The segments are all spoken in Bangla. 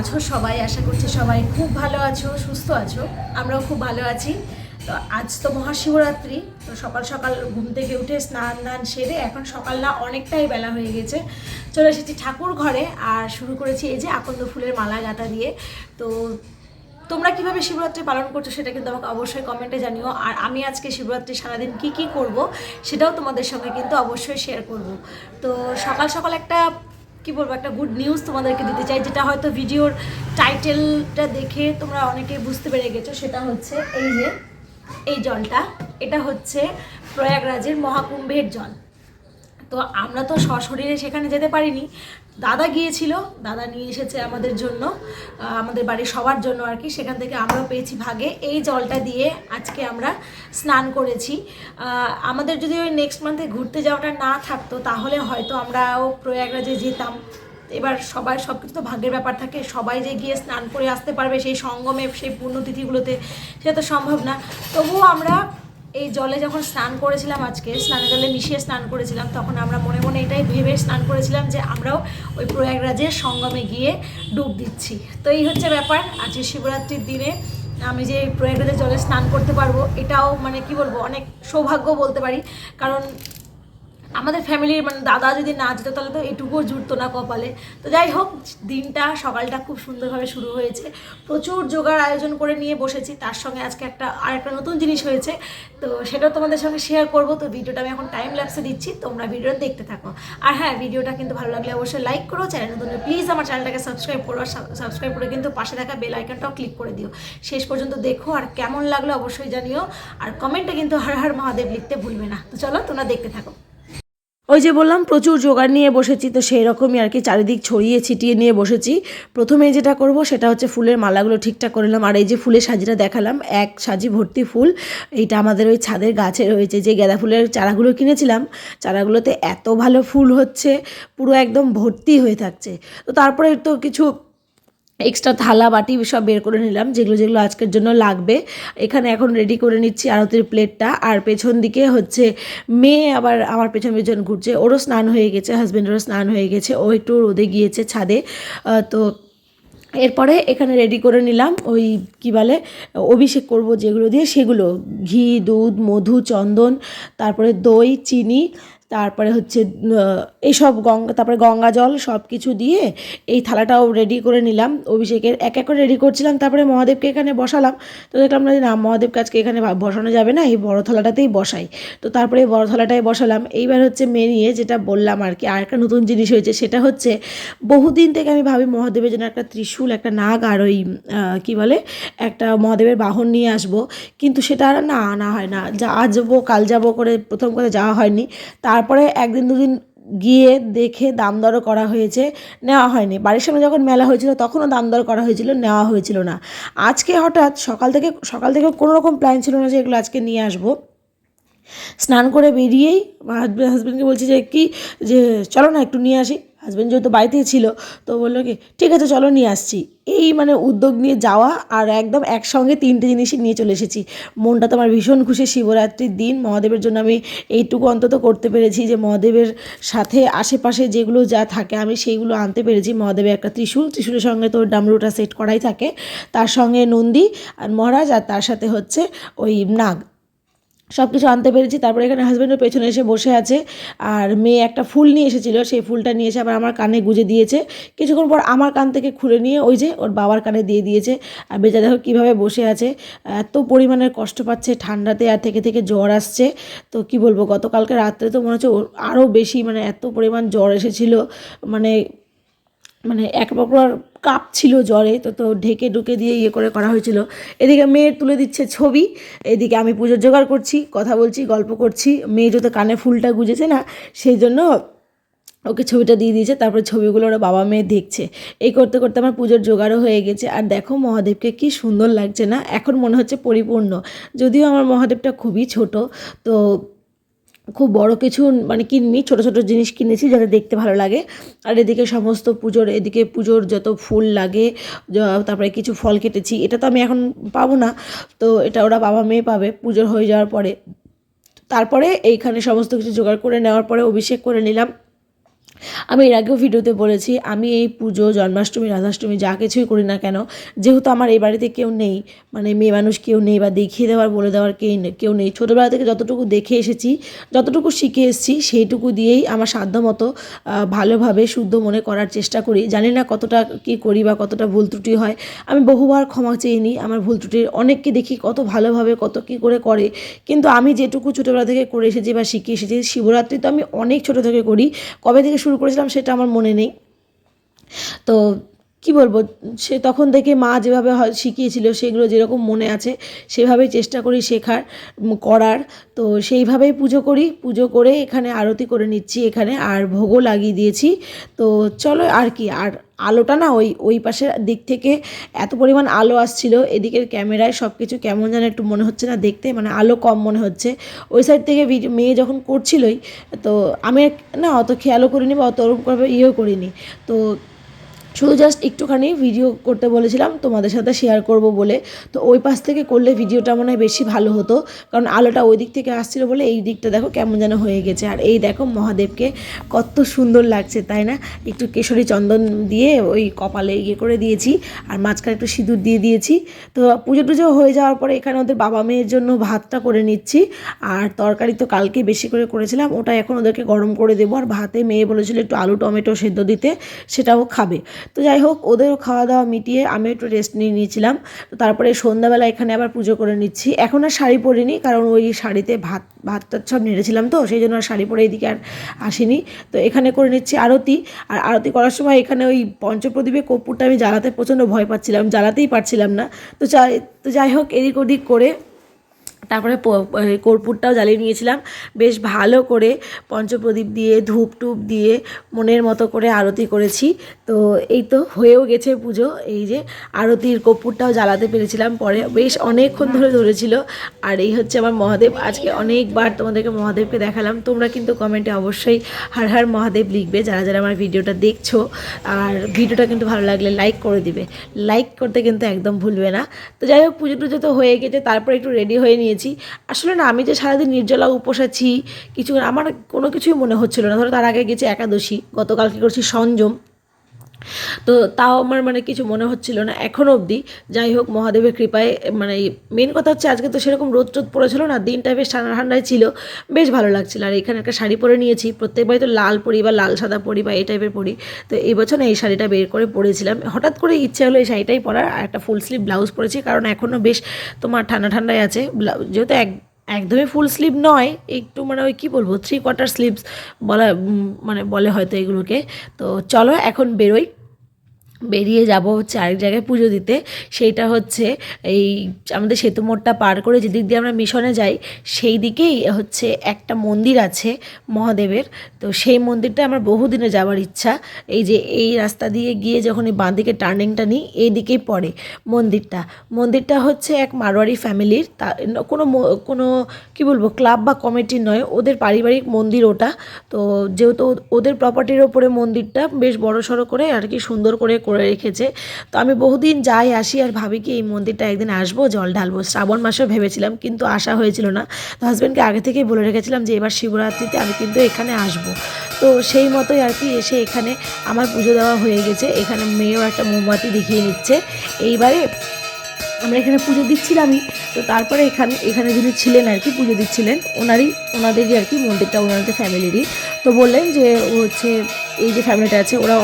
আছো সবাই? আশা করছি সবাই খুব ভালো আছো, সুস্থ আছো। আমরাও খুব ভালো আছি। তো আজ তো মহাশিবরাত্রি, তো সকাল সকাল ঘুম থেকে উঠে স্নান দান সেরে এখন সকাল না অনেকটাই বেলা হয়ে গেছে। চলে এসেছি ঠাকুর ঘরে আর শুরু করেছি এই যে আকন্দ ফুলের মালা গাঁটা দিয়ে। তো তোমরা কীভাবে শিবরাত্রি পালন করছ সেটা কিন্তু আমাকে অবশ্যই কমেন্টে জানিও। আর আমি আজকে শিবরাত্রি সারাদিন কী কী করব সেটাও তোমাদের সঙ্গে কিন্তু অবশ্যই শেয়ার করব। তো সকাল সকাল একটা কি বলব, একটা গুড নিউজ তোমাদেরকে দিতে চাই, যেটা হয়তো ভিডিওর টাইটেলটা দেখে তোমরা অনেকে বুঝতে পেরে গেছো, সেটা হচ্ছে এই যে, এই জলটা। এটা হচ্ছে প্রয়াগরাজের মহাকুম্ভের জল। তো আমরা তো সশরীরে সেখানে যেতে পারিনি। দাদা গিয়েছিল, দাদা নিয়ে এসেছে আমাদের জন্য আমাদের বাড়ির সবার জন্য আর কি। সেখান থেকে আমরাও পেয়েছি ভাগে। এই জলটা দিয়ে আজকে আমরা স্নান করেছি। আমাদের যদি ওই নেক্সট মান্থে ঘুরতে যাওয়াটা না থাকতো, তাহলে হয়তো আমরাও প্রয়াগরাজে যেতাম। এবার সবাই সব কিছু তো ভাগ্যের ব্যাপার থাকে। সবাই যে গিয়ে স্নান করে আসতে পারবে সেই সঙ্গমে, সেই পুণ্যতিথিগুলোতে সেটা তো সম্ভব না। তবুও আমরা এই জলে যখন স্নান করেছিলাম আজকে, স্নানের জলে মিশিয়ে স্নান করেছিলাম, তখন আমরা মনে মনে এটাই ভেবে স্নান করেছিলাম যে আমরাও ওই প্রয়াগরাজের সঙ্গমে গিয়ে ডুব দিচ্ছি। তো এই হচ্ছে ব্যাপার, আজকে শিবরাত্রির দিনে আমি যে প্রয়াগরাজের জলে স্নান করতে পারব, এটাও মানে কি বলব, অনেক সৌভাগ্য বলতে পারি। কারণ আমাদের ফ্যামিলির মানে দাদা যদি না যেত তাহলে তো এটুকুও জুটতো না কপালে। তো যাই হোক, দিনটা, সকালটা খুব সুন্দরভাবে শুরু হয়েছে। প্রচুর যোগার আয়োজন করে নিয়ে বসেছি। তার সঙ্গে আজকে একটা আর একটা নতুন জিনিস হয়েছে। তো সেটাও তোমাদের সঙ্গে শেয়ার করব। তো ভিডিওটা আমি এখন টাইম ল্যাপসে দিচ্ছি। তোমরা ভিডিওটা দেখতে থাকো। আর হ্যাঁ ভিডিওটা কিন্তু ভালো লাগলে অবশ্যই লাইক করো। চ্যানেল নতুন প্লিজ আমার চ্যানেলটাকে সাবস্ক্রাইব করো। সাবস্ক্রাইব করে কিন্তু পাশে থাকা বেল আইকনটাও ক্লিক করে দিও। শেষ পর্যন্ত দেখো আর কেমন লাগল অবশ্যই জানিও। আর কমেন্টে কিন্তু হর হর মহাদেব লিখতে ভুলবে না। তো চলো তোমরা দেখতে থাকো। ওই যে বললাম, প্রচুর জোগাড় নিয়ে বসেছি, তো সেই রকমই আর কি চারিদিক ছড়িয়ে ছিটিয়ে নিয়ে বসেছি। প্রথমে যেটা করব সেটা হচ্ছে ফুলের মালাগুলো ঠিকঠাক করলাম আর এই যে ফুলের সাজিটা দেখালাম, এক সাজি ভর্তি ফুল। এইটা আমাদের ওই ছাদের গাছে রয়েছে, যে গাঁদা ফুলের চারাগুলো কিনেছিলাম। চারাগুলোতে এত ভালো ফুল হচ্ছে, পুরো একদম ভর্তি হয়ে থাকছে। তো তারপরে তো কিছু এক্সট্রা থালা, বাটি সব বের করে নিলাম, যেগুলো যেগুলো আজকের জন্য লাগবে। এখানে এখন রেডি করে নিচ্ছি আরতির প্লেটটা আর পেছন দিকে হচ্ছে মেয়ে আবার আমার পেছন পেছন ঘুরছে। ওরও স্নান হয়ে গেছে হাজব্যান্ডেরও স্নান হয়ে গেছে। ও একটু রোদে গিয়েছে ছাদে। তো এরপরে এখানে রেডি করে নিলাম ওই কি বলে, অভিষেক করব যেগুলো দিয়ে, সেগুলো। ঘি, দুধ, মধু, চন্দন, তারপরে দই, চিনি তারপরে হচ্ছে এইসব গঙ্গা, তারপরে গঙ্গা জল সব কিছু দিয়ে এই থালাটাও রেডি করে নিলাম। অভিষেকের এক এক করে রেডি করছিলাম, তারপরে মহাদেবকে এখানে বসালাম। তো দেখলাম না যে না, মহাদেবকে আজকে এখানে বসানো যাবে না, এই বড় থালাটাতেই বসাই। তো তারপরে বড় থালাটাই বসালাম। এইবার হচ্ছে মেনিয়ে যেটা বললাম আর কি আর একটা নতুন জিনিস হয়েছে, সেটা হচ্ছে বহুদিন থেকে আমি ভাবি মহাদেবের জন্য একটা ত্রিশূল, একটা নাগ আর ওই কী বলে, একটা মহাদেবের বাহন নিয়ে আসব। কিন্তু সেটা আর না আনা হয় না। যা আজ যাব কাল যাব করে প্রথম কথা যাওয়া হয়নি। তারপরে একদিন দুদিন গিয়ে দেখে দাম দরও করা হয়েছে, নেওয়া হয়নি। বাড়ির সামনে যখন মেলা হয়েছিল, তখনও দাম দর করা হয়েছিল, নেওয়া হয়েছিল না। আজকে হঠাৎ সকাল থেকে সকাল থেকে কোনো রকম প্ল্যান ছিল না যে এগুলো আজকে নিয়ে আসব। স্নান করে বেরিয়েই হাজব্যান্ড হাজব্যান্ডকে বলছি যে, কি, যে, চলো না একটু নিয়ে আসি। হাজব্যান্ড যেহেতু বাড়িতেই ছিল, তো বলল কি, ঠিক আছে, চলো নিয়ে আসছি। এই মানে উদ্যোগ নিয়ে যাওয়া আর একদম একসঙ্গে তিনটে জিনিসই নিয়ে চলে এসেছি। মনটা তো আমার ভীষণ খুশি, শিবরাত্রির দিন, মহাদেবের জন্য আমি এইটুকু অন্তত করতে পেরেছি যে মহাদেবের সাথে আশেপাশে যেগুলো যা থাকে আমি সেইগুলো আনতে পেরেছি। মহাদেবের একটা ত্রিশূল, ত্রিশূলের সঙ্গে তো ডামরুটা সেট করাই থাকে। তার সঙ্গে নন্দী আর মহারাজ আর তার সাথে হচ্ছে ওই নাগ। সব কিছু আনতে পেরেছি। তারপরে এখানে হাজব্যান্ডের পেছনে এসে বসে আছে। আর মেয়ে একটা ফুল নিয়ে এসেছিল, সেই ফুলটা নিয়ে এসে আবার আমার কানে গুজে দিয়েছে। কিছুক্ষণ পর আমার কান থেকে খুলে নিয়ে ওই যে ওর বাবার কানে দিয়ে দিয়েছে। আর বেচা দেখো কীভাবে বসে আছে। এত পরিমাণের কষ্ট পাচ্ছে, ঠান্ডাতে আর থেকে থেকে জ্বর আসছে। তো কি বলব, গতকালকে রাত্রে তো মনে হচ্ছে আরও বেশি মানে এত পরিমাণ জ্বর এসেছিল। মানে মানে এক প্রকার কাপ ছিল জ্বরে, তো তো ঢেকে ঢুকে দিয়ে ইয়ে করে করা হয়েছিল। এদিকে মেয়ের তুলে দিচ্ছে ছবি, এদিকে আমি পুজোর জোগাড় করছি, কথা বলছি, গল্প করছি। মেয়ে যত কানে ফুলটা গুজেছে না, সেই জন্য ওকে ছবিটা দিয়ে দিয়েছে, তারপরে ছবিগুলো ওরা বাবা মেয়ে দেখছে। এই করতে করতে আমার পুজোর জোগাড়ও হয়ে গেছে। আর দেখো মহাদেবকে কি সুন্দর লাগছে না? এখন মনে হচ্ছে পরিপূর্ণ। যদিও আমার মহাদেবটা খুবই ছোট, তো খুব বড় কিছু মানে কিনিনি, ছোট ছোট জিনিস কিনেছি যাতে দেখতে ভালো লাগে। আর এদিকে সমস্ত পুজোর, এদিকে পুজোর যত ফুল লাগে তারপরে কিছু ফল কেটেছি, এটা তো আমি এখন পাবো না। তো এটা ওরা বাবা মেয়ে পাবে পুজোর হয়ে যাওয়ার পরে। তারপরে এইখানে সমস্ত কিছু জোগাড় করে নেওয়ার পরে অভিষেক করে নিলাম। আমি এর আগেও ভিডিওতে বলেছি, আমি এই পুজো, জন্মাষ্টমী, রাধাষ্টমী যা কিছুই করি না কেন, যেহেতু আমার এই বাড়িতে কেউ নেই মানে মেয়ে মানুষ কেউ নেই বা দেখিয়ে দেওয়ার, বলে দেওয়ার কেউ কেউ নেই, ছোটোবেলা থেকে যতটুকু দেখে এসেছি, যতটুকু শিখে এসেছি, সেইটুকু দিয়েই আমার সাধ্য মতো ভালোভাবে শুদ্ধ মনে করার চেষ্টা করি। জানি না কতটা কী করি বা কতটা ভুল ত্রুটি হয়, আমি বহুবার ক্ষমা চেয়ে নিই, আমার ভুল ত্রুটির অনেককে দেখি কত ভালোভাবে কত কী করে করে, কিন্তু আমি যেটুকু ছোটোবেলা থেকে করে এসেছি বা শিখে এসেছি, শিবরাত্রি তো আমি অনেক ছোটো থেকে করি, কবে থেকে শুরু করেছিলাম সেটা আমার মনে নেই। তো কি বলব, সে তখন থেকে মা যেভাবে হয় শিখিয়েছিল, সেগুলো যেরকম মনে আছে, সেভাবেই চেষ্টা করি শেখার করার। তো সেইভাবেই পুজো করি, পুজো করে এখানে আরতি করে নিচ্ছি এখানে, আর ভোগও লাগিয়ে দিয়েছি। তো চলো আর কি, আর আলোটা না ওই ওই পাশের দিক থেকে এত পরিমাণ আলো আসছিল, এদিকের ক্যামেরায় সব কিছু কেমন যেন একটু মনে হচ্ছে না দেখতে মানে আলো কম মনে হচ্ছে। ওই সাইড থেকে মেয়ে যখন করছিলই, তো আমি না অত খেয়ালও করিনি বা অত ওরকমভাবে ইয়েও করিনি। তো শুধু জাস্ট একটুখানি ভিডিও করতে বলেছিলাম, তোমাদের সাথে শেয়ার করব বলে। তো ওই পাশ থেকে করলে ভিডিওটা মনে হয় বেশি ভালো হতো, কারণ আলোটা ওই দিক থেকে আসছিল বলে এই দিকটা দেখো কেমন যেন হয়ে গেছে। আর এই দেখো মহাদেবকে কত সুন্দর লাগছে, তাই না? একটু কেশরী চন্দন দিয়ে ওই কপালে ইয়ে করে দিয়েছি, আর মাঝখানে একটু সিঁদুর দিয়ে দিয়েছি। তো পুজো টুজো হয়ে যাওয়ার পরে এখানে ওদের বাবা মেয়ের জন্য ভাতটা করে নিচ্ছি, আর তরকারি তো কালকে বেশি করে করেছিলাম, ওটা এখন ওদেরকে গরম করে দেবো। আর ভাতে মেয়ে বলেছিল একটু আলু টমেটো সেদ্ধ দিতে, সেটাও খাবে। তো যাই হোক, ওদেরও খাওয়া দাওয়া মিটিয়ে আমি একটু রেস্ট নিয়ে নিয়েছিলাম। তো তারপরে সন্ধ্যাবেলা এখানে আবার পুজো করে নিচ্ছি। এখন আর শাড়ি পরিনি, কারণ ওই শাড়িতে ভাত ভাত টাত সব নেড়েছিলাম তো, সেই জন্য আর শাড়ি পরে এদিকে আর আসিনি। তো এখানে করে নিচ্ছি আরতি। আর আরতি করার সময় এখানে ওই পঞ্চপ্রদীপে কর্পূরটা আমি জ্বালাতে প্রচণ্ড ভয় পাচ্ছিলাম, জ্বালাতেই পারছিলাম না। তো চাই তো যাই হোক, এদিক ওদিক করে তারপরে কর্পূরটাও জ্বালিয়ে নিয়েছিলাম। বেশ ভালো করে পঞ্চপ্রদীপ দিয়ে ধূপ টুপ দিয়ে, মনের মতো করে আরতি করেছি। তো এই তো হয়েও গেছে পুজো। এই যে আরতির কর্পূরটাও জ্বালাতে পেরেছিলাম পরে। বেশ অনেকক্ষণ ধরে ধরেছিল। আর এই হচ্ছে আমার মহাদেব। আজকে অনেকবার তোমাদেরকে মহাদেবকে দেখালাম। তোমরা কিন্তু কমেন্টে অবশ্যই হার হার মহাদেব লিখবে যারা যারা আমার ভিডিওটা দেখছ। আর ভিডিওটা কিন্তু ভালো লাগলে লাইক করে দিবে। লাইক করতে কিন্তু একদম ভুলবে না। তো যাই হোক, পুজো টুজো তো হয়ে গেছে। তারপরে একটু রেডি হয়ে নিয়েছি। আসলে না, আমি যে সারাদিন নির্জলা উপোস আছি, কিছু আমার কোনো কিছুই মনে হচ্ছিল না। ধরো তার আগে গেছি একাদশী, গতকালকে করছি সংযম তো তাও আমার মানে কিছু মনে হচ্ছিল না। এখনও অবধি যাই হোক, মহাদেবের কৃপায় মানে মেন কথা হচ্ছে আজকে তো সেরকম রোদ টোদ পড়েছিল না, দিনটা বেশ ঠান্ডা ঠান্ডায় ছিল, বেশ ভালো লাগছিল। আর এখানে একটা শাড়ি পরে নিয়েছি প্রত্যেকবারই তো লাল পরি বা লাল সাদা পরি বা এই টাইপের পরি। তো এই বছর এই শাড়িটা বের করে পরেছিলাম। হঠাৎ করে ইচ্ছে হলো এই শাড়িটাই পরার, আর একটা ফুল স্লিভ ব্লাউজ পরেছি, কারণ এখনও বেশ তোমার ঠান্ডা ঠান্ডায় আছে। ব্লাউজ যেহেতু এক একদমই ফুল স্লিভ নয়, একটু মানে ওই কী বলব থ্রি কোয়ার্টার স্লিভস বলা মানে বলে হয়তো এগুলোকে। তো চলো, এখন বেরোই। বেরিয়ে যাব হচ্ছে আরেক জায়গায় পুজো দিতে। সেইটা হচ্ছে এই আমাদের সেতু মোড়টা পার করে যেদিক দিয়ে আমরা মিশনে যাই, সেই দিকেই হচ্ছে একটা মন্দির আছে মহাদেবের। তো সেই মন্দিরটা আমার বহুদিনে যাওয়ার ইচ্ছা। এই যে এই রাস্তা দিয়ে গিয়ে যখন এই বাঁ দিকে টার্নিংটা নিই, এই দিকেই পড়ে মন্দিরটা। মন্দিরটা হচ্ছে এক মারোয়ারি ফ্যামিলির। তা কোনো কোনো কী বলব, ক্লাব বা কমিটির নয়, ওদের পারিবারিক মন্দির ওটা। তো যেহেতু ওদের প্রপার্টির ওপরে মন্দিরটা বেশ বড় সড়ো করে আর কি সুন্দর করে করে রেখেছে। তো আমি বহুদিন যাই আসি আর ভাবি কি এই মন্দিরটা একদিন আসব, জল ঢালবো। শ্রাবণ মাসেও ভেবেছিলাম কিন্তু আসা হয়েছিল না। তো হাজব্যান্ডকে আগে থেকেই বলে রেখেছিলাম যে এবার শিবরাত্রিতে আমি কিন্তু এখানে আসব। তো সেই মতোই আর কি এসে এখানে আমার পুজো দেওয়া হয়ে গেছে। এখানে মেয়েও একটা মোমবাতি দেখিয়ে নিচ্ছে। এইবারে আমরা এখানে পুজো দিচ্ছিলামই। তো তারপরে এখানে এখানে যিনি ছিলেন আর কি পুজো দিচ্ছিলেন, ওনারই, ওনাদেরই আর কি মন্দিরটা, ওনাদের ফ্যামিলিরই তো বললেন যে ও হচ্ছে এই যে ফ্যামিলিটা আছে, ওরা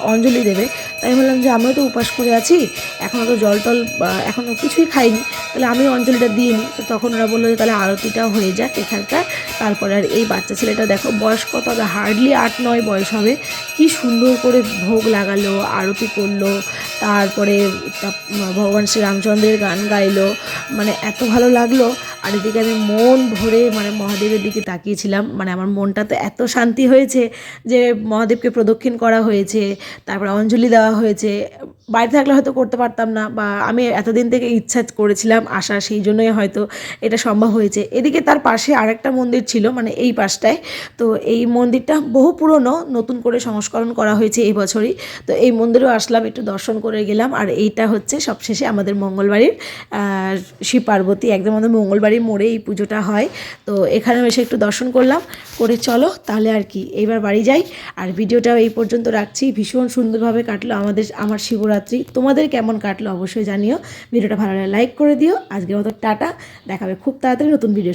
অঞ্জলি দেবে। তাই আমি বললাম যে, আমিও তো উপাস করে আছি এখনও তো জল টল এখনও কিছুই খাইনি। তাহলে আমি অঞ্জলিটা দিয়ে নিই তো তখন ওরা বলল যে, তাহলে আরতিটা হয়ে যাক এখানকার। তারপরে আর এই বাচ্চা ছেলেটা দেখো, বয়স কত হবে? হার্ডলি আট, নয় বয়স হবে। কি সুন্দর করে ভোগ লাগালো, আরতি করল। তারপরে তা- ভগবান শ্রীরামচন্দ্রের গান গাইলো। মানে এত ভালো লাগল। আর এদিকে আমি মন ভরে মানে মহাদেবের দিকে তাকিয়েছিলাম। মানে আমার মনটাতে এত শান্তি হয়েছে যে মহাদেবকে প্রদক্ষিণ করা হয়েছে, তারপরে অঞ্জলি দেওয়া হয়েছে। বাড়িতে থাকলে হয়তো করতে পারতাম না বা আমি এতদিন থেকে ইচ্ছা করেছিলাম আসা সেই জন্যই হয়তো এটা সম্ভব হয়েছে। এদিকে তার পাশে আরেকটা মন্দির ছিল মানে এই পাশটায়। তো এই মন্দিরটা বহু পুরনো, নতুন করে সংস্করণ করা হয়েছে এই বছরই। তো এই মন্দিরেও আসলাম, একটু দর্শন করে গেলাম। আর এইটা হচ্ছে সবশেষে আমাদের মঙ্গলবাড়ির শিব পার্বতী। একদম আমাদের মঙ্গলবাড়ি বাড়ি মোড়ে এই পুজোটা হয়। তো এখানেও এসে একটু দর্শন করলাম। করে চলো তাহলে আর কি এবার বাড়ি যাই। আর ভিডিওটাও এই পর্যন্ত রাখছি। ভীষণ সুন্দরভাবে কাটলো আমাদের, আমার শিবরাত্রি। তোমাদের কেমন কাটলো অবশ্যই জানিও। ভিডিওটা ভালো লাগে লাইক করে দিও। আজকের মতো টাটা। দেখাবে খুব তাড়াতাড়ি নতুন ভিডিও